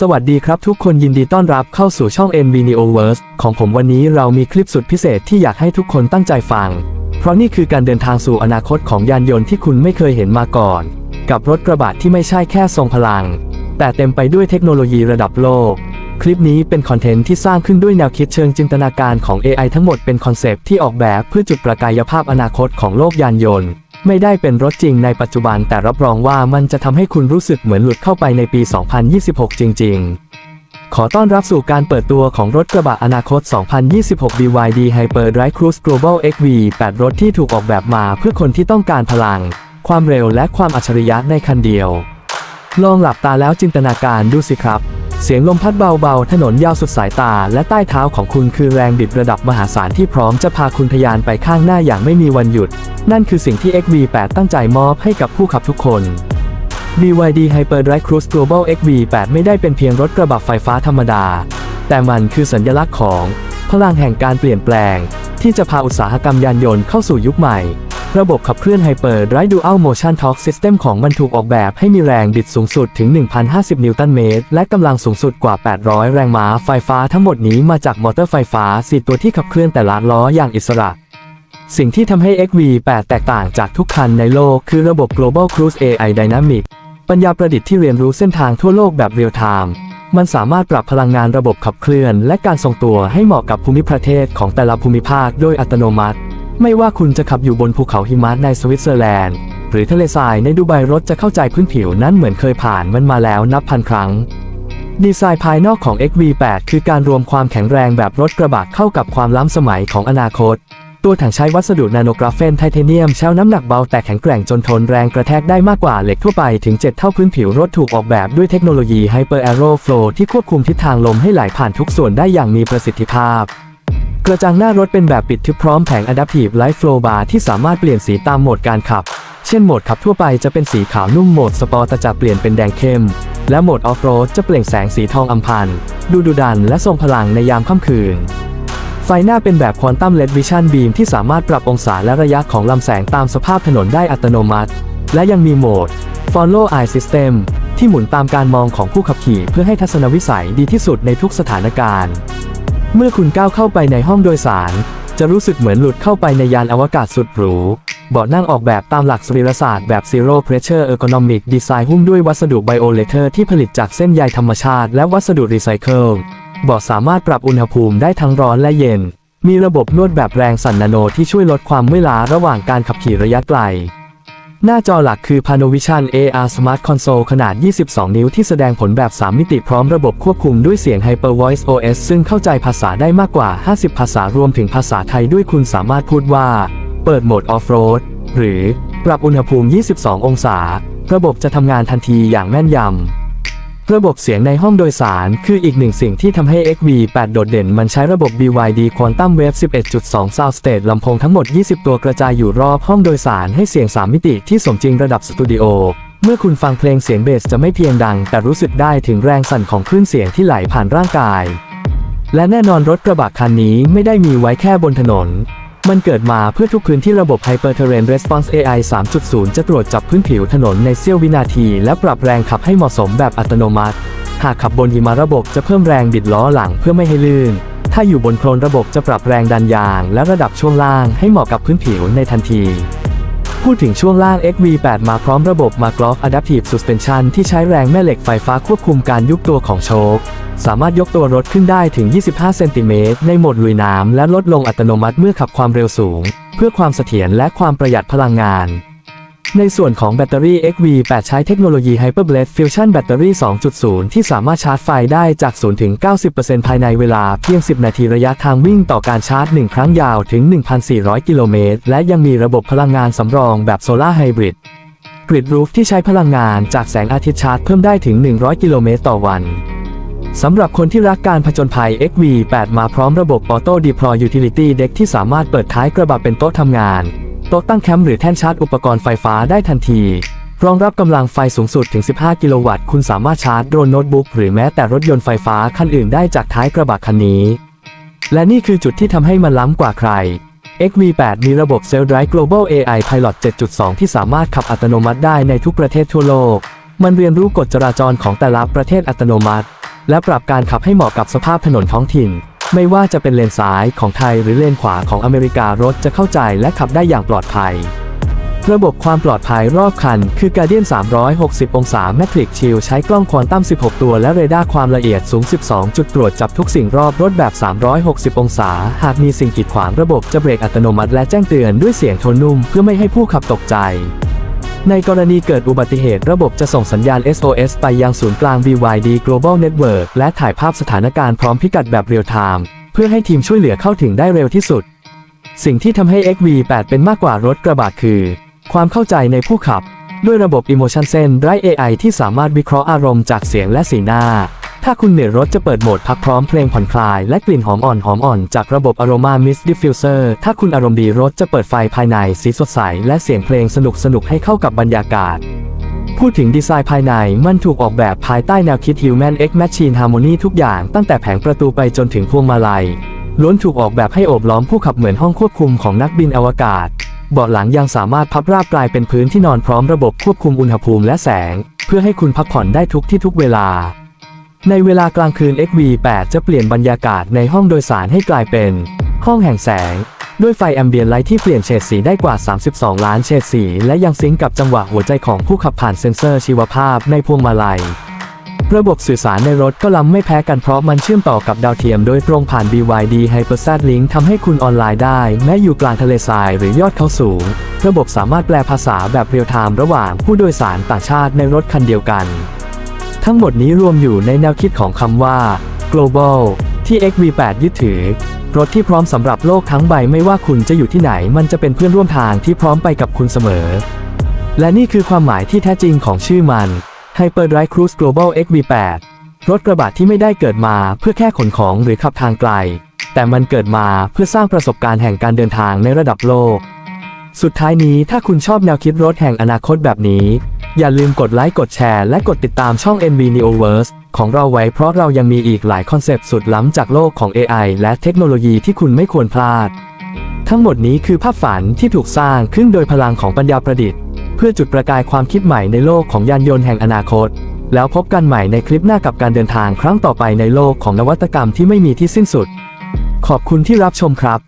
สวัสดีครับทุกคนยินดีต้อนรับเข้าสู่ช่อง NV Neoverse ของผมวันนี้เรามีคลิปสุดพิเศษที่อยากให้ทุกคนตั้งใจฟัง เพราะนี่คือการเดินทางสู่อนาคตของยานยนต์ที่คุณไม่เคยเห็นมาก่อน กับรถกระบะที่ไม่ใช่แค่ทรงพลัง แต่เต็มไปด้วยเทคโนโลยีระดับโลก คลิปนี้เป็นคอนเทนต์ที่สร้างขึ้นด้วยแนวคิดเชิงจินตนาการของ AI ทั้งหมดเป็นคอนเซปต์ที่ออกแบบเพื่อจุดประกายภาพอนาคตของโลกยานยนต์ ไม่ได้เป็นรถจริงในปัจจุบันแต่รับรองว่ามันจะทำให้คุณรู้สึกเหมือนหลุดเข้าไปในปี 2026 จริง ๆขอต้อนรับสู่การเปิดตัวของรถกระบะอนาคต 2026 BYD Hyperdrive Cruise Global XV 8 รถที่ถูกออกแบบมาเพื่อคนที่ต้องการพลัง ความเร็วและความอัจฉริยะในคันเดียว ลองหลับตาแล้วจินตนาการดูสิครับ เสียงลมพัดเบาๆ ถนนยาวสุดสายตา และใต้เท้าของคุณคือแรงบิดระดับมหาศาลที่พร้อมจะพาคุณทะยานไปข้างหน้าอย่างไม่มีวันหยุด นั่นคือสิ่งที่ XV8 ตั้งใจมอบให้กับผู้ขับทุกคน BYD Hyperdrive Cruise Global XV8 ไม่ได้เป็นเพียงรถกระบะไฟฟ้าธรรมดา แต่มันคือสัญลักษณ์ของ พลังแห่งการเปลี่ยนแปลง ที่จะพาอุตสาหกรรมยานยนต์เข้าสู่ยุคใหม่ ระบบขับเคลื่อน Hyperdrive Dual Motion Torque System ของมันถูกออกแบบให้มีแรงบิดสูงสุดถึง 1,050 นิวตันเมตร และกำลังสูงสุดกว่า 800 แรงม้าไฟฟ้าทั้งหมดนี้มาจากมอเตอร์ไฟฟ้า 4 ตัวที่ขับเคลื่อนแต่ละล้ออย่างอิสระสิ่งที่ทำให้ XV8 แตกต่างจากทุกคันในโลกคือระบบ Global Cruise AI Dynamic ปัญญาประดิษฐ์ที่เรียนรู้เส้นทางทั่วโลกแบบเรียลไทม์ มันสามารถปรับพลังงานระบบขับเคลื่อน และการทรงตัวให้เหมาะกับภูมิประเทศของแต่ละภูมิภาคโดยอัตโนมัติ ไม่ว่าคุณจะขับอยู่บนภูเขาหิมะในสวิตเซอร์แลนด์ หรือทะเลทรายในดูไบรถจะเข้าใจพื้นผิวนั้นเหมือนเคยผ่านมันมาแล้วนับพันครั้ง ดีไซน์ภายนอกของ XV8 คือการรวมความแข็งแรงแบบรถกระบะเข้ากับความล้ำสมัยของอนาคต ตัวถังใช้วัสดุนาโนกราเฟนไทเทเนียมแช่น้ำหนักเบาแต่แข็งแกร่งจนทนแรงกระแทกได้มากกว่าเหล็กทั่วไปถึง 7 เท่าพื้นผิวรถถูกออกแบบด้วยเทคโนโลยี Hyper Aero Flow ที่ควบคุมทิศทางลมให้ไหลผ่านทุกส่วนได้อย่างมีประสิทธิภาพ กระจังหน้ารถเป็นแบบปิดทึบพร้อมแผง Adaptive Light Flow Bar ที่สามารถเปลี่ยนสีตามโหมดการขับ เช่นโหมดขับทั่วไปจะเป็นสีขาวนุ่มโหมดสปอร์ตจะเปลี่ยนเป็นแดงเข้ม และโหมดออฟโรดจะเปล่งแสงสีทองอำพันดูดุดันและทรงพลังในยามค่ำคืน ไฟหน้าเป็นแบบควอนตัมเลดวิชั่นบีมที่สามารถปรับองศาและระยะของลำแสงตามสภาพถนนได้อัตโนมัติ และยังมีโหมด Follow Eye System ที่หมุนตามการมองของผู้ขับขี่เพื่อให้ทัศนวิสัยดีที่สุดในทุกสถานการณ์ เมื่อคุณก้าวเข้าไปในห้องโดยสาร จะรู้สึกเหมือนหลุดเข้าไปในยานอวกาศสุดหรู เบาะนั่งออกแบบตามหลักสรีรศาสตร์แบบ Zero Pressure Ergonomic Design หุ้มด้วยวัสดุไบโอเลเทอร์ที่ผลิตจากเส้นใยธรรมชาติและวัสดุรีไซเคิล เบาะสามารถปรับอุณหภูมิได้ทั้งร้อนและเย็น มีระบบนวดแบบแรงสั่นนาโนที่ช่วยลดความเมื่อยล้าระหว่างการขับขี่ระยะไกล หน้าจอหลักคือ Panovision AR Smart Console ขนาด 22 นิ้วที่แสดงผลแบบ 3 มิติพร้อมระบบควบคุมด้วยเสียง Hyper Voice OS ซึ่งเข้าใจภาษาได้มากกว่า 50 ภาษารวมถึงภาษาไทยด้วยคุณสามารถพูดว่า เปิดโหมด Off-road หรือ ปรับอุณหภูมิ 22 องศา ระบบจะทำงานทันทีอย่างแม่นยำ ระบบเสียงในห้องโดยสารคืออีกหนึ่งสิ่งที่ทำให้ XV8 โดดเด่น มันใช้ระบบ BYD Quantum Wave 11.2 Sound Stage ลำโพงทั้งหมด 20 ตัวกระจายอยู่รอบห้องโดยสารให้เสียง 3 มิติที่สมจริงระดับสตูดิโอ เมื่อคุณฟังเพลงเสียงเบสจะไม่เพียงดัง แต่รู้สึกได้ถึงแรงสั่นของคลื่นเสียงที่ไหลผ่านร่างกาย และแน่นอนรถกระบะคันนี้ไม่ได้มีไว้แค่บนถนน มันเกิดมาเพื่อทุกพื้นที่ระบบ Hyper Terrain Response AI 3.0 จะตรวจจับพื้นผิวถนนในเสี้ยววินาที และปรับแรงขับให้เหมาะสมแบบอัตโนมัติ หากขับบนหิมะระบบจะเพิ่มแรงบิดล้อหลังเพื่อไม่ให้ลื่น ถ้าอยู่บนโคลนระบบจะปรับแรงดันยาง และระดับช่วงล่างให้เหมาะกับพื้นผิวในทันที พูดถึงช่วงล่าง XV8 มาพร้อมระบบ m a g l o f Adaptive Suspension ที่ใช้แรงแม่เหล็กไฟฟ้าควบคุมการยุบตัวของโชค สามารถยกตัวรถขึ้นได้ถึง 25 เซนติเมตรในโหมดลุยน้ำและลดลงอัตโนมัติเมื่อขับความเร็วสูง เพื่อความเสถียรและความประหยัดพลังงาน ในส่วนของแบตเตอรี่ XV8 ใช้เทคโนโลยี Hyperblade Fusion Battery 2.0 ที่สามารถชาร์จไฟได้จาก 0 ถึง 90%ภายในเวลาเพียง 10 นาทีระยะทางวิ่งต่อการชาร์จ 1 ครั้งยาวถึง 1,400 กิโลเมตร และยังมีระบบพลังงานสำรองแบบโซลาร์ไฮบริดกริดรูฟที่ใช้พลังงานจากแสงอาทิตย์ชาร์จเพิ่มได้ถึง 100 กิโลเมตรต่อวัน สำหรับคนที่รักการผจญภัย XV8 มาพร้อมระบบ Auto Deploy Utility Deck ที่สามารถเปิดท้ายกระบะเป็นโต๊ะทำงาน โต๊ะตั้งแคมป์หรือแท่นชาร์จอุปกรณ์ไฟฟ้าได้ทันทีรองรับกำลังไฟสูงสุดถึง 15 กิโลวัตต์ คุณสามารถชาร์จโดรนโน้ตบุ๊กหรือแม้แต่รถยนต์ไฟฟ้าคันอื่นได้จากท้ายกระบะคันนี้ และนี่คือจุดที่ทำให้มันล้ำกว่าใคร XV8 มีระบบ Self Drive Global AI Pilot 7.2 ที่สามารถขับอัตโนมัติได้ในทุกประเทศทั่วโลก มันเรียนรู้กฎจราจรของแต่ละประเทศอัตโนมัติ และปรับการขับให้เหมาะกับสภาพถนนท้องถิ่น ไม่ว่าจะเป็นเลนซ้ายของไทยหรือเลนขวาของอเมริการถจะเข้าใจและขับได้อย่างปลอดภัย ระบบความปลอดภัยรอบคัน คือ Guardian 360 องศา Matrix Shield ใช้กล้องควอนตัม 16 ตัวและเรดาร์ความละเอียดสูง 12 จุดตรวจจับทุกสิ่งรอบรถแบบ 360 องศา หากมีสิ่งกีดขวางระบบจะเบรกอัตโนมัติและแจ้งเตือนด้วยเสียงโทนนุ่มเพื่อไม่ให้ผู้ขับตกใจ ในกรณีเกิดอุบัติเหตุระบบจะส่งสัญญาณ SOS ไปยังศูนย์กลาง BYD Global Network และถ่ายภาพสถานการณ์พร้อมพิกัดแบบเรียลไทม์เพื่อให้ทีมช่วยเหลือเข้าถึงได้เร็วที่สุด สิ่งที่ทำให้ XV8 เป็นมากกว่ารถกระบะคือ ความเข้าใจในผู้ขับ ด้วยระบบ Emotion Sense ไร้ AI ที่สามารถวิเคราะห์อารมณ์จากเสียงและสีหน้า ถ้าคุณเหนื่อยรถจะเปิดโหมดพักพร้อมเพลงผ่อนคลาย และกลิ่นหอมอ่อนหอมอ่อนจากระบบ Aroma Mist Diffuser ถ้าคุณอารมณ์ดีรถจะเปิดไฟภายในสีสดใส และเสียงเพลงสนุกสนุกให้เข้ากับบรรยากาศ พูดถึงดีไซน์ภายในมันถูกออกแบบภายใต้แนวคิด Human X Machine Harmony ทุกอย่างตั้งแต่แผงประตูไปจนถึงพวงมาลัยล้วนถูกออกแบบให้โอบล้อมผู้ขับเหมือนห้องควบคุมของนักบินอวกาศเบาะหลังยังสามารถพับราบกลายเป็นพื้นที่นอนพร้อมระบบควบคุมอุณหภูมิและแสง เพื่อให้คุณพักผ่อนได้ทุกที่ทุกเวลา ในเวลากลางคืน XV8 จะเปลี่ยนบรรยากาศในห้องโดยสารให้กลายเป็น ห้องแห่งแสง ด้วยไฟแอมเบียนไลท์ที่เปลี่ยนเฉดสีได้กว่า 32 ล้านเฉดสี และยังซิงก์กับจังหวะหัวใจของผู้ขับผ่านเซ็นเซอร์ชีวภาพในพวงมาลัย ระบบสื่อสารในรถก็ล้ำไม่แพ้กันเพราะมันเชื่อมต่อกับดาวเทียมโดยตรงผ่าน BYD Hypersat Link ทำให้คุณออนไลน์ได้ แม้อยู่กลางทะเลทรายหรือยอดเขาสูง ระบบสามารถแปลภาษาแบบเรียลไทม์ระหว่างผู้โดยสารต่างชาติในรถคันเดียวกัน ทั้งหมดนี้รวมอยู่ในแนวคิดของคำว่า global ที่ XV8 ยึดถือ รถที่พร้อมสำหรับโลกทั้งใบไม่ว่าคุณจะอยู่ที่ไหน มันจะเป็นเพื่อนร่วมทางที่พร้อมไปกับคุณเสมอ และนี่คือความหมายที่แท้จริงของชื่อมัน Hyperdrive Cruise Global XV8 รถกระบะที่ไม่ได้เกิดมาเพื่อแค่ขนของหรือขับทางไกล แต่มันเกิดมาเพื่อสร้างประสบการณ์แห่งการเดินทางในระดับโลก สุดท้ายนี้ถ้าคุณชอบแนวคิดรถแห่งอนาคตแบบนี้ อย่าลืมกดไลค์กดแชร์และกดติดตามช่อง NV Neoverse ของเราไว้เพราะเรายังมีอีกหลายคอนเซปต์สุดล้ำจากโลกของ AI และเทคโนโลยีที่คุณไม่ควรพลาด ทั้งหมดนี้คือภาพฝันที่ถูกสร้างขึ้นโดยพลังของปัญญาประดิษฐ์ เพื่อจุดประกายความคิดใหม่ในโลกของยานยนต์แห่งอนาคต แล้วพบกันใหม่ในคลิปหน้ากับการเดินทางครั้งต่อไปในโลกของนวัตกรรมที่ไม่มีที่สิ้นสุด ขอบคุณที่รับชมครับ